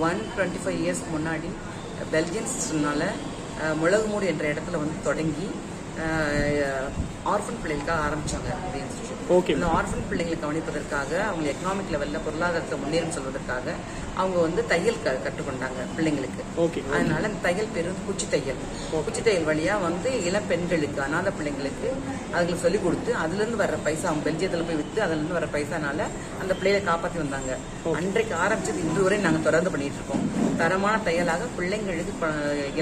One twenty five இயர்ஸ்க்கு முன்னாடி பெல்ஜியன்ஸ்னால மிளகுமூடு என்ற இடத்துல வந்து தொடங்கி ஆர்ஃபன் பிள்ளைகளுக்காக ஆரம்பித்தாங்க இந்த இன்ஸ்டியூட் Okay. இந்த ஆர்ஃபன் பிள்ளைங்களை கவனிப்பதற்காக அவங்க எக்கனாமிக் லெவலில் பொருளாதாரத்தை முன்னேறும் சொல்வதற்காக அவங்க வந்து தையல் க கற்றுக்கொண்டாங்க பிள்ளைங்களுக்கு. ஓகே அதனால அந்த தையல் பேர் வந்து குச்சி தையல். குச்சி தையல் வழியா வந்து இளம் பெண்களுக்கு அனாதை பிள்ளைங்களுக்கு அதுங்களுக்கு சொல்லிக் கொடுத்து அதுல இருந்து வர்ற பைசா அவங்க பெல்ஜியத்துல போய் வித்து அதுல இருந்து வர பைசானால அந்த பிள்ளைகளை காப்பாத்தி வந்தாங்க. அன்றைக்கு ஆரம்பிச்சது இன்று வரை நாங்க தொடர்ந்து பண்ணிட்டு இருக்கோம். தரமான தையலாக பிள்ளைங்களுக்கு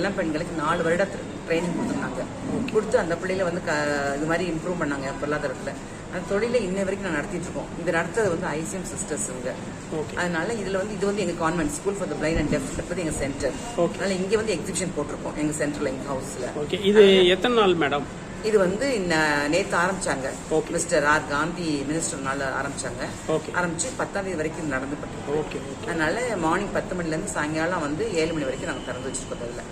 இளம் பெண்களுக்கு நாலு வருட ட்ரைனிங் கொடுத்துருந்தாங்க. கொடுத்து அந்த பிள்ளைகளை வந்து க- இது மாதிரி இம்ப்ரூவ் பண்ணாங்க பொருளாதாரத்துல. அந்த தொழிலை இன்ன வரைக்கும் நான் நடத்திட்டு இருக்கோம். இது நடத்துறது வந்து ஐசிஎம் சிஸ்டர்ஸ் ஓகே அதனால இதுல வந்து இது வந்து எங்க convent school for the blind and deaf பத்தி எங்க சென்டர். அதனால இங்க வந்து எக்ஸிபிஷன் போட்டிருக்கோம் எங்க சென்டர்ல எங்க ஹவுஸ்ல ஓகே இது எத்தனை நாள் மேடம் இது வந்து நேத்து ஆரம்பிச்சாங்க. மிஸ்டர் ஆர் காந்தி மினிஸ்டர்னால ஆரம்பிச்சாங்க. ஆரம்பிச்சு பத்தாம் தேதி வரைக்கும் நடந்து ஓகே அதனால மார்னிங் பத்து மணில இருந்து சாயங்காலம் வந்து ஏழு மணி வரைக்கும் நாங்க திறந்து வச்சிருக்கோம் அதுல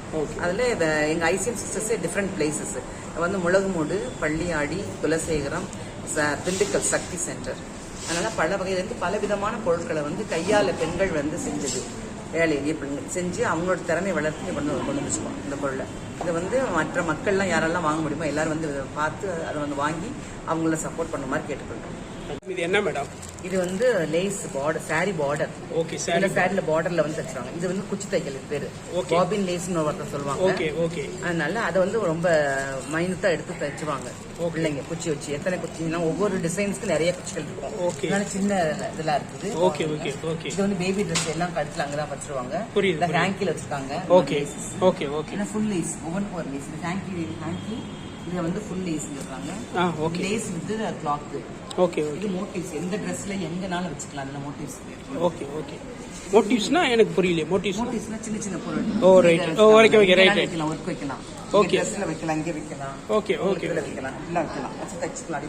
அதுல எங்க ஐசிஎம் சிஸ்டர்ஸே டிஃப்ரெண்ட் பிளேசஸ் வந்து முளகுமூடு பள்ளியாடி குலசேகரம் திண்டுக்கல் சக்தி சென்டர் அதனால பல வகையிலிருந்து பல விதமான பொருட்களை வந்து கையால பெண்கள் வந்து செஞ்சது. வேலையிலேயே செஞ்சு அவங்களோட திறமையை வளர்த்து கொண்டு கொண்டு வந்துச்சுக்கோம் இந்த பொருளை. இதை வந்து மற்ற மக்கள்லாம் யாரெல்லாம் வாங்க முடியுமோ எல்லாரும் வந்து பார்த்து அதை வந்து வாங்கி அவங்கள சப்போர்ட் பண்ண மாதிரி கேட்டுக்கொள்றோம். இது என்ன மேடம் இது வந்து lace border sari border okay sir சாரில பார்டர்ல வந்து தச்சுருவாங்க. இது வந்து குச்சி தைக்கல் இது பேரு. பாபின் லேஸ்னு ஒருத்தர் சொல்லுவாங்க. ஓகே ஓகே அதனால அதை வந்து ரொம்ப மைனூட்டா எடுத்து தச்சுவாங்க பிள்ளைங்க குச்சி வச்சு. எத்தனை குச்சின்னா ஒவ்வொரு டிசைன்ஸ்க்கு நிறைய குச்சிகள் இருக்கும். Okay. அதனால சின்ன இதெல்லாம் இருக்குது. ஓகே ஓகே ஓகே இது வந்து பேபி ட்ரெஸ் எல்லாம் கழுத்துல அங்கதான் வச்சிருவாங்க புரியுது. ஹேங்கில வச்சிருக்காங்க. Okay okay okay full lace ஒவ்வொன்றுக்கும் ஒரு லேஸ் ஹேங்கி ஹேங்கி இதுல வந்து ஃபுல் லேஸ் இருக்காங்க ஆ okay lace with cloth okay okay இது மோட்டிவ்ஸ் எந்த ட்ரெஸ்ல எங்கனாலும் வச்சுக்கலாம் அதுல மோட்டிவ்ஸ் ஓகே ஓகே மோட்டிவ்ஸ்னா எனக்கு புரியல. மோட்டிவ்ஸ் மோட்டிவ்ஸ்னா சின்ன சின்ன பொருள். Oh, right. Oh, okay, okay, right, right. வைக்கலாம் ஒர்க் வைக்கலாம். Okay. ட்ரெஸ்ல வைக்கலாம் இங்க வைக்கலாம். ஓகே ஓகே இதுல வைக்கலாம். இல்ல வைக்கலாம். வச்சு தச்சுக்கலாம்.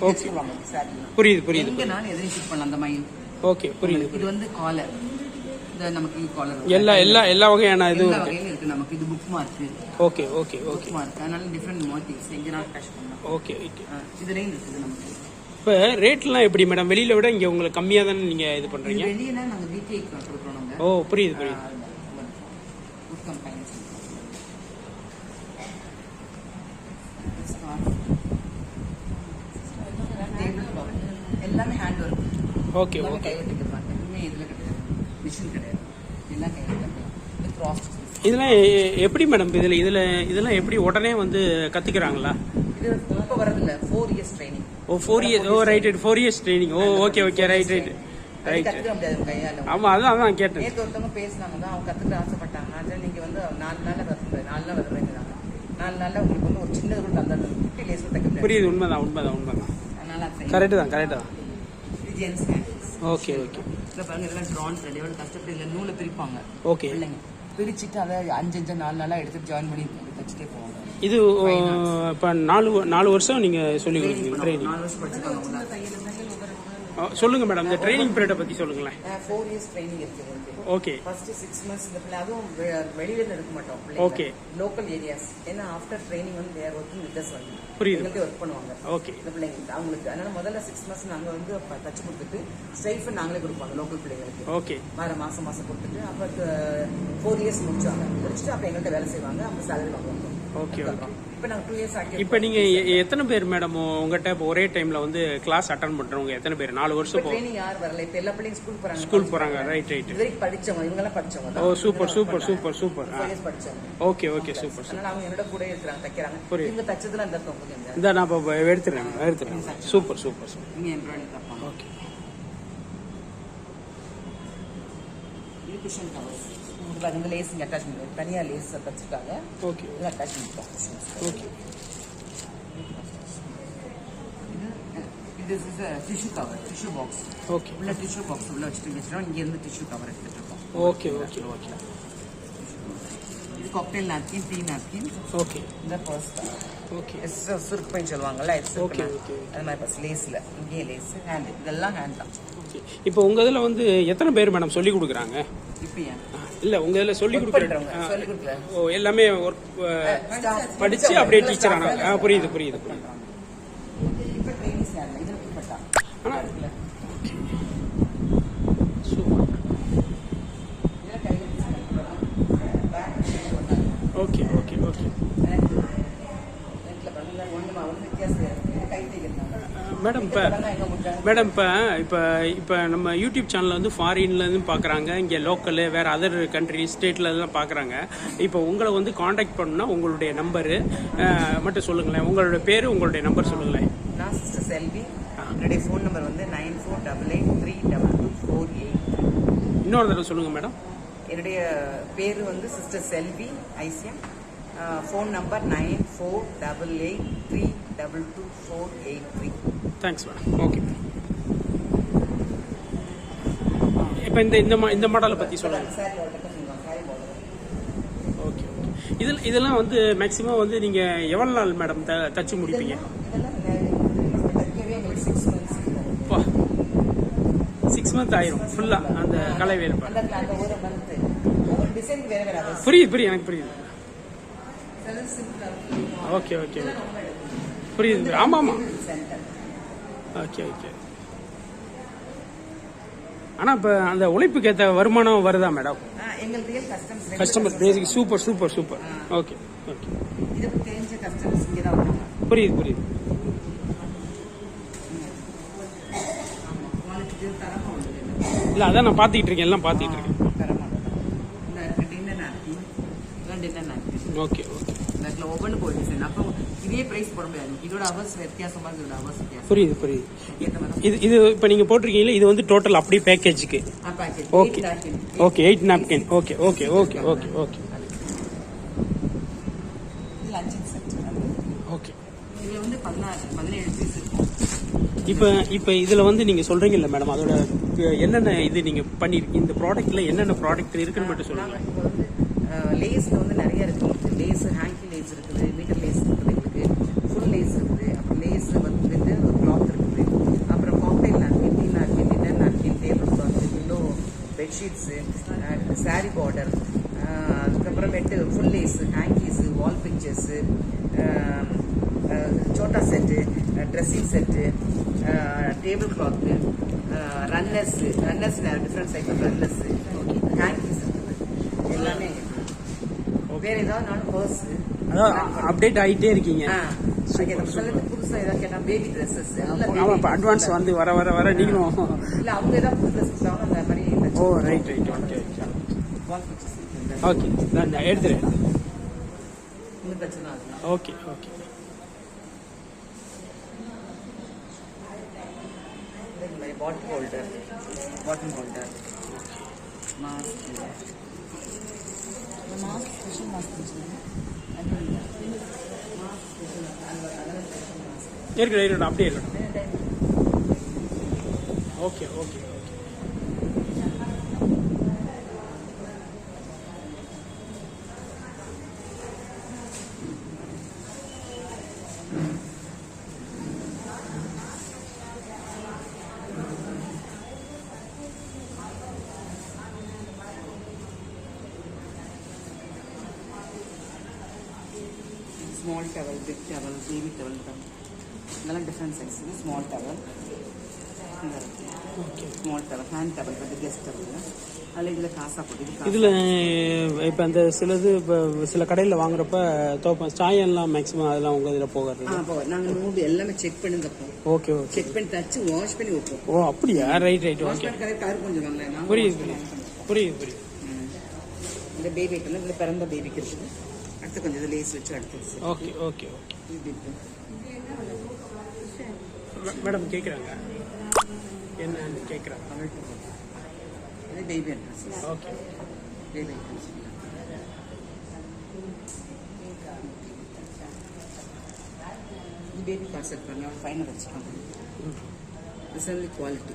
வச்சுக்கலாம் சாரி. புரியுது புரியுது எங்கனாலும் எதிரையும் ஃபிட் பண்ணலாம் அந்த மயில் ஓகே புரியுது இது வந்து காலர் இந்த நமக்கு காலர் எல்லா எல்லா எல்லா வகையான எல்லா இருக்கு. நமக்கு. இது bookmark okay okay okay mark அதனால டிஃப்ரெண்ட் மோட்டிவ்ஸ் எங்கனாலும் கேஷ் பண்ணலாம். ஓகே ஓகே ஆ, இதுலயும் இருக்குது நமக்கு. இப்போ ரேட்லாம் எப்படி மேடம் வெளியில விட இங்க உங்களுக்கு கம்மியா தானே நீங்க இது இது பண்றீங்க? வெளியே நாங்க வீட்டுக்கு கொடுக்குறோம் நாங்க ஓ புரியுது புரியுது. குட் கம்பைன்ஸ் எல்லாமே ஹேண்ட் ஒர்க் ஓகே ஓகே கைவிட்டு எதுவுமே இதுல கிடையாது மிஷின் கிடையாது. எல்லாம் கிராஸ் இதெல்லாம் எப்படி மேடம் இதுல இதுல இதெல்லாம் எப்படி உடனே வந்து கத்துக்கிறாங்களா? இது இப்ப வரதில்ல four years training oh four years oh right right four years training oh okay okay right right right கையால. ஆமா அதான் அதான் கேட்டேன். நேற்று ஒருத்தவங்க பேசினாங்க. தான் அவங்க ஆசைப்பட்டாங்க. அதனால நீங்க வந்து நாலு நாள்ல கத்துக்க நாலு நாள் வேண்டியதாங்க நாலு நாள்ல உங்களுக்கு வந்து ஒரு சின்னது கூட தந்தாங்க ஃபிஃப்டி லேஸ் தைக்க புரியுது உண்மைதான் உண்மைதான் உண்மைதான். கரெக்டு தான் கரெக்டு தான். ஓகே ஓகே இதில் பாருங்க இதெல்லாம் ட்ரான் த்ரெட் எவ்வளோ கஷ்டப்பட்டு இதில் நூலை பிரிப்பாங்க. ஓகே பிள்ளைங்க. பிரிச்சுட்டு அதை அஞ்சு அஞ்சு நாலு நாளாக எடுத்து ஜாயின் பண்ணி தச்சுட்டே போவாங்க. இது இப்போ நாலு நாலு வருஷம் நீங்க சொல்லி கொடுக்குறீங்க நாலு வருஷம் படிச்சிருக்காங்க சொல்லுங்க மேடம் இந்த ட்ரைனிங் பீரியடை பத்தி சொல்லுங்களேன். ஃபோர் இயர்ஸ் ட்ரைனிங் இருக்கு ஓகே ஃபர்ஸ்ட் சிக்ஸ் மந்த்ஸ் இந்த பிள்ளை அதுவும் வெளியில இருந்து எடுக்க மாட்டோம் Okay. லோக்கல் ஏரியாஸ் ஏன்னா ஆஃப்டர் ட்ரைனிங் வந்து தேர் ஒர்க்கிங் வித் அஸ் வந்து புரியுது. ஒர்க் பண்ணுவாங்க. ஓகே இந்த பிள்ளைங்களுக்கு அவங்களுக்கு அதனால முதல்ல சிக்ஸ் மந்த்ஸ் நாங்க வந்து தச்சு கொடுத்துட்டு ஸ்டைஃபன் நாங்களே கொடுப்பாங்க லோக்கல் பிள்ளைங்களுக்கு. ஓகே வர மாசம் மாசம் கொடுத்துட்டு அப்போ ஃபோர் இயர்ஸ் முடிச்சாங்க. முடிச்சுட்டு அப்போ எங்கள்கிட்ட வேலை செய்வாங்க. அப்போ சேலரி வாங்குவாங்க. ஓகே ஓகே இப்போ நாங்கள் டூ இயர்ஸ் ஆக்கி இப்போ நீங்க எ- எத்தனை பேர் மேடம் உங்ககிட்ட இப்போ ஒரே டைம்ல வந்து கிளாஸ் அட்டன் பண்றவங்க எத்தனை பேர்? நாலு வருஷம் ட்ரைனிங் யார் வரல? இப்போ எல்லா பிள்ளைங்க ஸ்கூல் போறாங்க. ஸ்கூல் போறாங்க. ரைட் ரைட் இது வரைக்கும் படிச்சவங்க இவங்கெல்லாம் படிச்சவங்க oh super super super super படிச்சவங்க. ஓகே ஓகே சூப்பர் அதனால அவங்க என்னோட கூட இருக்கிறாங்க தைக்கிறாங்க. இவங்க தச்சதுல தொங்குது இந்த நான் இப்போ எடுத்துறேன் எடுத்துறேன் சூப்பர் சூப்பர் சூப்பர் இங்க எம்ப்ராய்டரி தப்பாங்க ஓகே இது குஷன் கவர்ஸ் பாருங்க இந்த லேஸ் இங்க அட்டாச்மெண்ட் தனியா லேஸ் தச்சிருக்காங்க ஓகே இது அட்டாச்மெண்ட் ஓகே இது this is tissue cover tissue box okay உள்ள டிஷ்யூ பாக்ஸ் உள்ள வச்சுட்டு வச்சிடும் இங்க இருந்து டிஷ்யூ கவர் இருக்கோம். Okay okay okay cocktail napkin tea napkin okay இந்த பர்ஸ் ஓகே சுருக்கு பைன் சொல்லுவாங்கல்ல Okay, mat. okay. அது மாதிரி பர்ஸ் லேஸ்ல இங்கேயே லேஸ் ஹேண்ட் இதெல்லாம் ஹேண்ட் தான். ஓகே இப்போ உங்க இதுல வந்து எத்தனை பேர் மேடம் சொல்லி கொடுக்குறாங்க? இப்போ இல்ல உங்க இதுல சொல்லி கொடுக்குறேன். ஓ எல்லாமே ஒர்க் படிச்சு அப்படியே டீச்சர் ஆனாங்க ஆ, புரியுது புரியுது புரியுது இப்போ ட்ரைனிங்ஸ் யாருல இதில் பின்பட்டா ஆனா இருக்குல்ல சூப்பர் இதில் கையில் ஓகே ஓகே ஓகே நெட்டில் பண்ணுங்க ஒன்றுமா ஒன்று வித்தியாசம் இருக்கு கை தைக்கிறாங்க மேடம் இப்போ மேடம் இப்போ இப்போ இப்போ நம்ம யூடியூப் சேனலில் வந்து ஃபாரின்லேருந்து பார்க்குறாங்க இங்கே லோக்கலு வேறு அதர் கண்ட்ரி ஸ்டேட்டில் எல்லாம் பார்க்குறாங்க இப்போ உங்களை வந்து காண்டாக்ட் பண்ணணும்னா உங்களுடைய நம்பரு மட்டும் சொல்லுங்களேன். உங்களோட பேர் உங்களுடைய நம்பர் சொல்லுங்களேன். நான் சிஸ்டர் செல்வி. என்னுடைய ஃபோன் நம்பர் வந்து nine four double eight three double two four eight இன்னொரு தடவை சொல்லுங்கள் மேடம். என்னுடைய பேர் வந்து sister Selvi ICM phone number nine four double eight three double two four eight three thanks madam okay இப்போ இந்த இந்த மா இந்த மாடலை பற்றி சொல்லுங்கள் ஓகே ஓகே இதில் இதெல்லாம் வந்து மேக்ஸிமம் வந்து நீங்கள் எவ்வளோ நாள் மேடம் த தச்சு முடிப்பீங்க? சிக்ஸ் மந்த்ஸ் அப்பா சிக்ஸ் மந்த் ஆயிரும். ஃபுல்லாக அந்த கலை வேறுபாடு அந்த அந்த ஒரு மந்த் ஒவ்வொரு டிசைன் வேற வேற ஆகும் புரியுது புரியுது. எனக்கு புரியுது. ஓகே ஓகே புரியுது. ஆமாம் ஆமாம் ஓகே ஓகே ஆனால் இப்போ அந்த உழைப்புக்கு ஏற்ற வருமானம் வருதா madam customer basic super super super okay okay புரியுது புரியுது. இல்லை அதான் நான் பார்த்துக்கிட்டு இருக்கேன் எல்லாம் பார்த்துக்கிட்டு இருக்கேன் தரமாக இந்த டின்னர் நாப்கின் ஓகே ஓகே அதில் ஒவ்வொன்றுக்கு ஒரு டிசைன் அப்போ இதே ப்ரைஸ் போட முடியாது. இதோட அவர்ஸ் வித்தியாசமாக இதோட அவர்ஸ் வித்தியாசம். புரியுது புரியுது. இது இது இப்போ நீங்கள் போட்டிருக்கீங்களா இது வந்து டோட்டல் அப்படியே பேக்கேஜுக்கு okay okay eight napkin okay okay okay okay okay okay இதில் வந்து பதினாறு பதினேழு பீஸ் இருக்கும். இப்போ இப்போ இதில் வந்து நீங்கள் சொல்கிறீங்கல்ல மேடம் அதோட என்னென்ன இது நீங்கள் பண்ணிருக்கீங்க? இந்த ப்ராடக்ட்டில் என்னென்ன ப்ராடக்ட் இருக்குன்னு மட்டும் சொல்லுங்கள் லேஸில் வந்து நிறைய இருக்குது லேஸ் ஹேங்கி லேஸ் இருக்குது மீட்டர் லேஸ் இருக்குது எங்களுக்கு. ஃபுல் லேஸ் இருக்குது. அப்புறம் லேஸ் வந்து கிளாத் இருக்குது. அப்புறம் cocktail napkin tea napkin dinner napkin table cloth pillow bedsheets sari border அதுக்கப்புறமேட்டு full lace hankies wall pictures Chhota set dressing set table cloth runners runners different type of runners hanky வேற ஏதாவது நானும் purse அதான் update ஆகிட்டே இருக்கீங்க. புதுசா ஏதாவது கேட்டா பேபி ட்ரெஸ்ஸஸ் இப்போ அட்வான்ஸ் வந்து வர வர வர நீங்களும். இல்ல அவங்க ஏதாவது புது ட்ரெஸ் அந்த மாதிரி oh right right okay okay நான் எடுத்துறேன். Okay okay bottle holder bottle holder mask இருக்கட்டும் இருக்கட்டும் அப்படியே இருக்கட்டும் okay okay towel big towel baby towel இதெல்லாம் டிஃப்ரெண்ட் சைஸ் இது small towel small towel hand towel but guest towel அதில் இதில் காசா போட்டு. இதில் இப்போ அந்த சிலது இப்போ சில கடையில் வாங்குறப்ப தோப்பம் சாயம்லாம் மேக்ஸிமம் அதெல்லாம் உங்கள் இதில் போகிறது ஆ நாங்கள் நூடு எல்லாமே செக் பண்ணி தப்போம் ஓகே ஓகே செக் பண்ணி தச்சு வாஷ் பண்ணி வைப்போம். ஓ அப்படியா? ரைட் ரைட் ஓகே கலர் கொஞ்சம் புரியுது புரியுது. புரியுது. இந்த பேபி ஐட்டம் இதில் பிறந்த பேபிக்கு இருக்குது அடுத்து கொஞ்சம் இது லேஸ் வச்சு அடுத்து ஓகே ஓகே ஓகே மேடம் கேட்குறாங்க என்னன்னு கேட்குறாங்க. இது பேபி அட்ரஸ் ஓகே பேபி இது பேபி கான்செப்ட் பண்ணி ஃபைனல் வச்சுக்கோங்க செல்லி குவாலிட்டி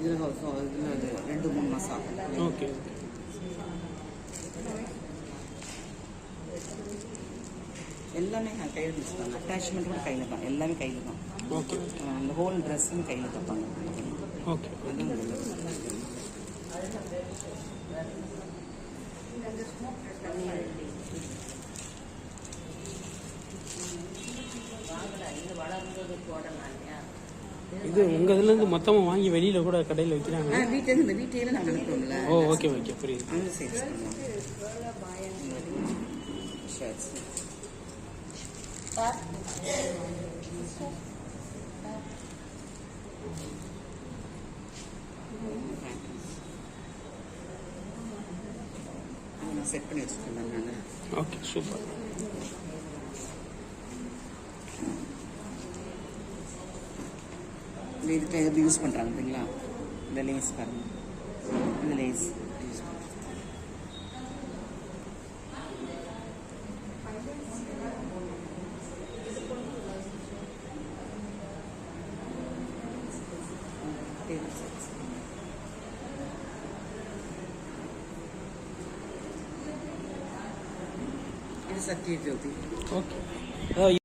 இதில் அது ரெண்டு மூணு மாதம் ஆகும். ஓகே ஓகே எல்லாமே நான் கையில் வச்சுருக்காங்க அட்டாச்மெண்ட் கூட கையில் தான். எல்லாமே கையில் தான். ஓகே அந்த ஹோல் ட்ரெஸ்ஸும் கையில் தைப்பாங்க ஓகே. இது உங்க இதுல இருந்து மொத்தமா வாங்கி வெளியில கூட கடையில வைக்கிறாங்க? வீட்டில் வீட்டையில ஓ ஓகே ஓகே புரியுது அங்கே சேல்ஸ் பண்ணுவோம். ஷர்ட்ஸ் நான் செட் பண்ணி வச்சுருக்கேன் நான். ஓகே சூப்பர் இதுக்கு யூஸ் பண்ணுறாங்க பார்த்தீங்களா? இந்த லேஸ் பாருங்க. இந்த லேஸ் யூஸ் பண்ணுறாங்க இது சத்ய ஜோதி ஓகே அதாவது